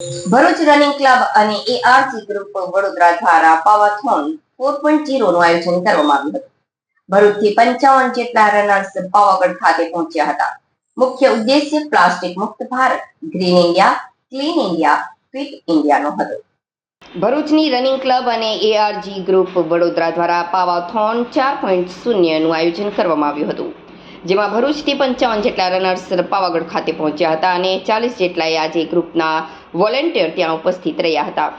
Bharuch running club અને ARC group Vadodara દ્વારા Pavathon four પોઈન્ટનું આયોજન કરવામાં આવ્યું હતું. ભરૂચથી પંચાવન જેટલા રનર્સ પાવાગઢ ખાતે પહોંચ્યા હતા. મુખ્ય ઉદ્દેશ્ય પ્લાસ્ટિક મુક્ત Bharat green India clean India fit ઇન્ડિયાનો હતો. ભરૂચની રનિંગ ક્લબ અને એઆરજી ગ્રુપ વડોદરા દ્વારા પાવાથોન ચાર પોઈન્ટ શૂન્યનું આયોજન કરવામાં આવ્યું હતું. જેમાં ભરૂચથી પંચાવન જેટલા રનર્સ પાવાગઢ ખાતે પહોંચ્યા હતા અને ચાલીસ જેટલાએ આજે ગ્રુપના વોલેન્ટિયર ત્યાં ઉપસ્થિત રહ્યા હતા.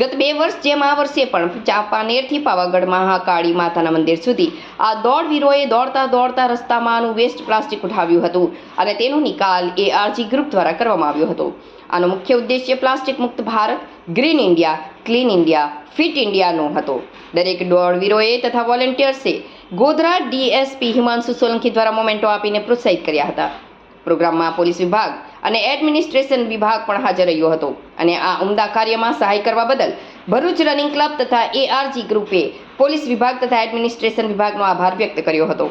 ગત બે વર્ષ જેમ આ વર્ષે પણ ચાંપાનેરથી પાવાગઢ મહાકાળી માતાના મંદિર સુધી આ દોડવીરોએ દોડતા દોડતા રસ્તામાંનું વેસ્ટ પ્લાસ્ટિક ઉઠાવ્યું હતું અને તેનો નિકાલ એ આરજી ગ્રુપ દ્વારા કરવામાં આવ્યો હતો. આનો મુખ્ય ઉદ્દેશ્ય પ્લાસ્ટિક મુક્ત Bharat, green India, clean India, fit ઇન્ડિયાનો હતો. દરેક દોડવીરોએ તથા વોલેન્ટિયર્સે ગોધરા ડીએસપી હિમાંશુ સોલંકી દ્વારા મોમેન્ટો આપીને પ્રોત્સાહિત કર્યા હતા. પ્રોગ્રામમાં પોલીસ વિભાગ અને એડમિનિસ્ટ્રેશન વિભાગ પણ હાજર રહ્યો હતો. અને આ ઉમદા કાર્યમાં સહાય કરવા બદલ ભરૂચ રનિંગ ક્લબ તથા એઆરજી ગ્રુપે પોલીસ વિભાગ તથા એડમિનિસ્ટ્રેશન વિભાગનો આભાર વ્યક્ત કર્યો હતો.